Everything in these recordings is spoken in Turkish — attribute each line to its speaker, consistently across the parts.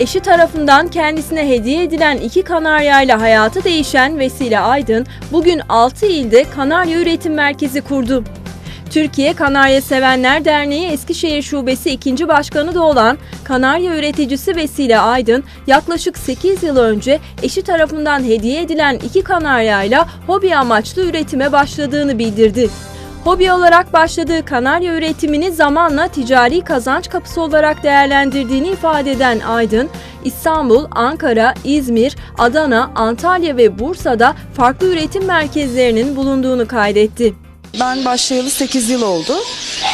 Speaker 1: Eşi tarafından kendisine hediye edilen iki kanaryayla hayatı değişen Vesile Aydın, bugün 6 ilde kanarya üretim merkezi kurdu. Türkiye Kanarya Sevenler Derneği Eskişehir Şubesi 2. Başkanı da olan kanarya üreticisi Vesile Aydın, yaklaşık 8 yıl önce eşi tarafından hediye edilen iki kanaryayla hobi amaçlı üretime başladığını bildirdi. Hobi olarak başladığı kanarya üretimini zamanla ticari kazanç kapısı olarak değerlendirdiğini ifade eden Aydın, İstanbul, Ankara, İzmir, Adana, Antalya ve Bursa'da farklı üretim merkezlerinin bulunduğunu kaydetti.
Speaker 2: Ben başlayalı 8 yıl oldu.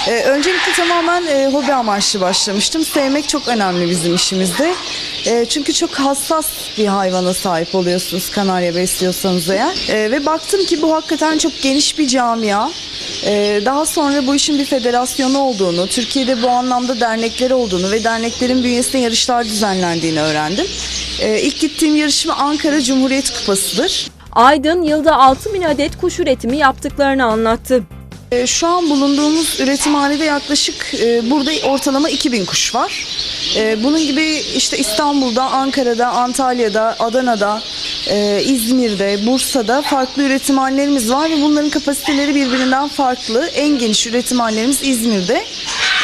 Speaker 2: Ee, öncelikle tamamen e, hobi amaçlı başlamıştım. Sevmek çok önemli bizim işimizde. E, çünkü çok hassas bir hayvana sahip oluyorsunuz kanarya besliyorsanız eğer. E, ve baktım ki bu hakikaten çok geniş bir camia. E, daha sonra bu işin bir federasyonu olduğunu, Türkiye'de bu anlamda dernekleri olduğunu ve derneklerin bünyesinde yarışlar düzenlendiğini öğrendim. E, ilk gittiğim yarışma Ankara Cumhuriyet Kupası'dır.
Speaker 1: Aydın yılda 6 bin adet kuş üretimi yaptıklarını anlattı.
Speaker 2: E, Şu an bulunduğumuz üretimhanede yaklaşık e, burada ortalama 2000 kuş var. Bunun gibi işte İstanbul'da, Ankara'da, Antalya'da, Adana'da, e, İzmir'de, Bursa'da farklı üretimhanelerimiz var ve bunların kapasiteleri birbirinden farklı. En geniş üretimhanelerimiz İzmir'de.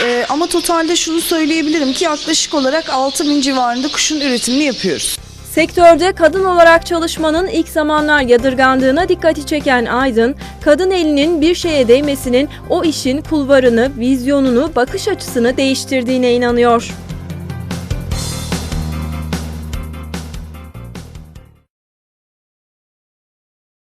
Speaker 2: E, Ama totalde şunu söyleyebilirim ki yaklaşık olarak 6000 civarında kuşun üretimini yapıyoruz.
Speaker 1: Sektörde kadın olarak çalışmanın ilk zamanlar yadırgandığına dikkati çeken Aydın, kadın elinin bir şeye değmesinin o işin kulvarını, vizyonunu, bakış açısını değiştirdiğine inanıyor.